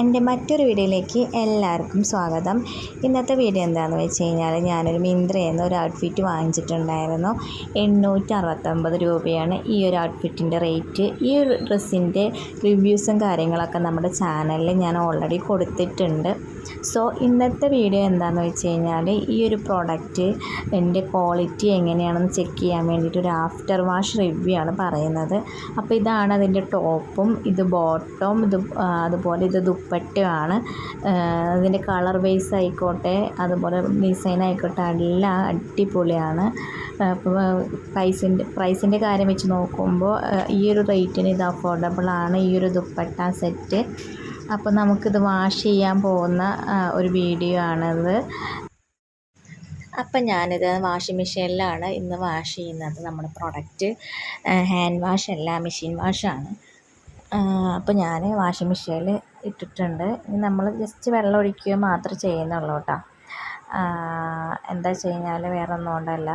എന്റെ മറ്റൊരു വീഡിയോയിലേക്ക് എല്ലാവർക്കും സ്വാഗതം. ഇന്നത്തെ വീഡിയോ എന്താണെന്ന് വെച്ച് കഴിഞ്ഞാൽ ഞാനൊരു മിന്ത്രയെന്ന ഒരു ഔട്ട്ഫിറ്റ് വാങ്ങിച്ചിട്ടുണ്ടായിരുന്നു. എണ്ണൂറ്റി അറുപത്തൊമ്പത് രൂപയാണ് ഈ ഒരു ഔട്ട്ഫിറ്റിന്റെ റേറ്റ് ഈ ഒരു ഡ്രസ്സിന്റെ റിവ്യൂസും കാര്യങ്ങളൊക്കെ നമ്മുടെ ചാനലിൽ ഞാൻ ഓൾറെഡി കൊടുത്തിട്ടുണ്ട്. സോ ഇന്നത്തെ വീഡിയോ എന്താണെന്ന് വെച്ച് കഴിഞ്ഞാൽ ഈ ഒരു പ്രോഡക്റ്റ് എന്റെ ക്വാളിറ്റി എങ്ങനെയാണെന്ന് ചെക്ക് ചെയ്യാൻ വേണ്ടിയിട്ട് ഒരു ആഫ്റ്റർ വാഷ് റിവ്യൂ ആണ് പറയുന്നത്. അപ്പോൾ ഇതാണ് അതിന്റെ ടോപ്പും ഇത് ബോട്ടം ഇത് അതുപോലെ ഇത് ദുപ്പട്ടയാണ്. അതിന്റെ കളർ ബേസ് ആയിക്കോട്ടെ അതുപോലെ ഡിസൈൻ ആയിക്കോട്ടെ എല്ലാം അടിപൊളിയാണ്. പ്രൈസിന്റെ പ്രൈസിന്റെ കാര്യം വെച്ച് നോക്കുമ്പോൾ ഈ ഒരു റേറ്റിന് ഇത് അഫോർഡബിൾ ആണ് ഈ ഒരു ദുപ്പട്ട സെറ്റ് അപ്പോൾ നമുക്കിത് വാഷ് ചെയ്യാൻ പോകുന്ന ഒരു വീഡിയോ ആണത്. അപ്പം ഞാനിത് വാഷിംഗ് മെഷീനിലാണ് ഇന്ന് വാഷ് ചെയ്യുന്നത്. നമ്മുടെ പ്രൊഡക്റ്റ് ഹാൻഡ് വാഷ് അല്ല മെഷീൻ വാഷാണ് അപ്പോൾ ഞാൻ വാഷിംഗ് മെഷീനിൽ ഇട്ടിട്ടുണ്ട്. ഇനി നമ്മൾ ജസ്റ്റ് വെള്ളം ഒഴിക്കുക മാത്രമേ ചെയ്യുന്നുള്ളൂ കേട്ടോ. എന്താ വെച്ച് കഴിഞ്ഞാൽ വേറെ ഒന്നും കൊണ്ടല്ല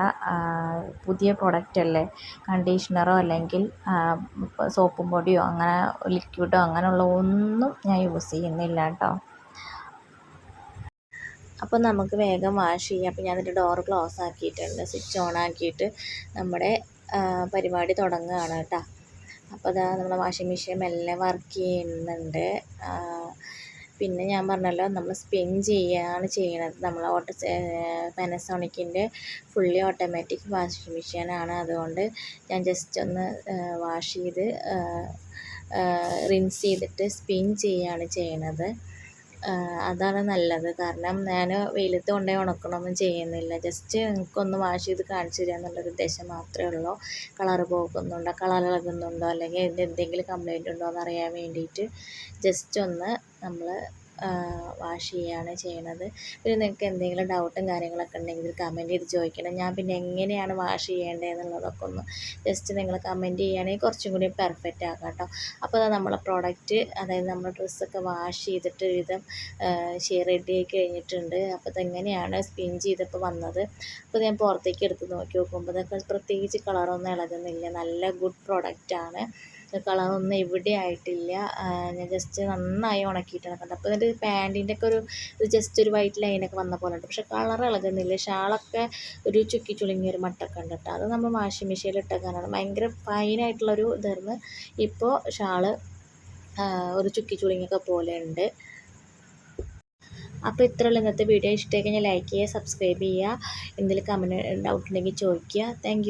പുതിയ പ്രൊഡക്റ്റ് അല്ലേ? കണ്ടീഷണറോ അല്ലെങ്കിൽ സോപ്പും പൊടിയോ അങ്ങനെ ലിക്വിഡോ അങ്ങനെയുള്ള ഒന്നും ഞാൻ യൂസ് ചെയ്യുന്നില്ല കേട്ടോ. അപ്പോൾ നമുക്ക് വേഗം വാഷ് ചെയ്യാം. അപ്പോൾ ഞാൻ അതിന്റെ ഡോർ ക്ലോസ് ആക്കിയിട്ടുണ്ട്. സ്വിച്ച് ഓൺ ആക്കിയിട്ട് നമ്മുടെ പരിപാടി തുടങ്ങുകയാണ് കേട്ടോ. അപ്പോൾ അതാ നമ്മുടെ വാഷിംഗ് മെഷീൻ മെല്ലെ വർക്ക് ചെയ്യുന്നുണ്ട്. പിന്നെ ഞാൻ പറഞ്ഞല്ലോ നമ്മൾ സ്പിൻ ചെയ്യുകയാണ് ചെയ്യണത്. നമ്മൾ ഓട്ടോ പാനസോണിക്കിന്റെ ഫുള്ളി ഓട്ടോമാറ്റിക് വാഷിംഗ് മെഷീനാണ് അതുകൊണ്ട് ഞാൻ ജസ്റ്റ് ഒന്ന് വാഷ് ചെയ്ത് റിൻസ് ചെയ്തിട്ട് സ്പിൻ ചെയ്യുകയാണ് ചെയ്യണത്. അതാണ് നല്ലത്. കാരണം ഞാൻ വെയിലത്ത് കൊണ്ടുപോയി ഉണക്കണമൊന്നും ചെയ്യുന്നില്ല. ജസ്റ്റ് നിങ്ങൾക്കൊന്ന് വാഷ് ചെയ്ത് കാണിച്ചു തരിക എന്നുള്ളൊരു ഉദ്ദേശം മാത്രമേ ഉള്ളൂ. കളർ പോകുന്നുണ്ടോ കളർ ഇളകുന്നുണ്ടോ അല്ലെങ്കിൽ അതിന്റെ എന്തെങ്കിലും കംപ്ലൈന്റ് ഉണ്ടോ എന്നറിയാൻ വേണ്ടിയിട്ട് ജസ്റ്റ് ഒന്ന് നമ്മൾ വാഷ് ചെയ്യുകയാണ് ചെയ്യണത്. പിന്നെ നിങ്ങൾക്ക് എന്തെങ്കിലും ഡൗട്ടും കാര്യങ്ങളൊക്കെ ഉണ്ടെങ്കിൽ കമന്റ് ചെയ്ത് ചോദിക്കണം. ഞാൻ പിന്നെ എങ്ങനെയാണ് വാഷ് ചെയ്യേണ്ടത് എന്നുള്ളതൊക്കെ ഒന്ന് ജസ്റ്റ് നിങ്ങൾ കമന്റ് ചെയ്യുകയാണെങ്കിൽ കുറച്ചും കൂടി പെർഫെക്റ്റ് ആക്കാം കേട്ടോ. അപ്പോൾ നമ്മൾ നമ്മളെ പ്രോഡക്റ്റ് അതായത് നമ്മുടെ ഡ്രസ്സൊക്കെ വാഷ് ചെയ്തിട്ട് ഒരുവിധം റെഡി ആയി കഴിഞ്ഞിട്ടുണ്ട്. അപ്പോൾ ഇതെങ്ങനെയാണ് സ്പിൻ ചെയ്തപ്പോൾ വന്നത്? അപ്പോൾ ഞാൻ പുറത്തേക്ക് എടുത്ത് നോക്കി നോക്കുമ്പോൾ ഇതൊക്കെ പ്രത്യേകിച്ച് കളറൊന്നും ഇളകുന്നില്ല. നല്ല ഗുഡ് പ്രോഡക്റ്റാണ് കളറൊന്നും എവിടെ ആയിട്ടില്ല. ഞാൻ ജസ്റ്റ് നന്നായി ഉണക്കിയിട്ടാണ് കണ്ടത് അപ്പോൾ ഇതിന്റെ പാന്റിന്റെ ഒക്കെ ഒരു ജസ്റ്റ് ഒരു വൈറ്റ് ലൈനൊക്കെ വന്ന പോലെ ഉണ്ട് പക്ഷേ കളർ ഇളകുന്നില്ല. ഷാളൊക്കെ ഒരു ചുക്കി ചുളുങ്ങിയ ഒരു മട്ടൊക്കെ ഉണ്ട് കേട്ടോ. അത് നമ്മൾ വാഷിംഗ് മെഷീനിൽ ഇട്ടേക്കാനാണ് ഭയങ്കര ഫൈനായിട്ടുള്ളൊരു ഇതായിരുന്നു. ഇപ്പോൾ ഷാൾ ഒരു ചുക്കി ചുളുങ്ങിയൊക്കെ പോലെ ഉണ്ട് അപ്പോൾ ഇത്രയുള്ള ഇന്നത്തെ വീഡിയോ. ഇഷ്ടമായി കഴിഞ്ഞാൽ ലൈക്ക് ചെയ്യുക സബ്സ്ക്രൈബ് ചെയ്യുക. എന്തെങ്കിലും കമന്റ് ഡൗട്ട് ഉണ്ടെങ്കിൽ ചോദിക്കുക. താങ്ക്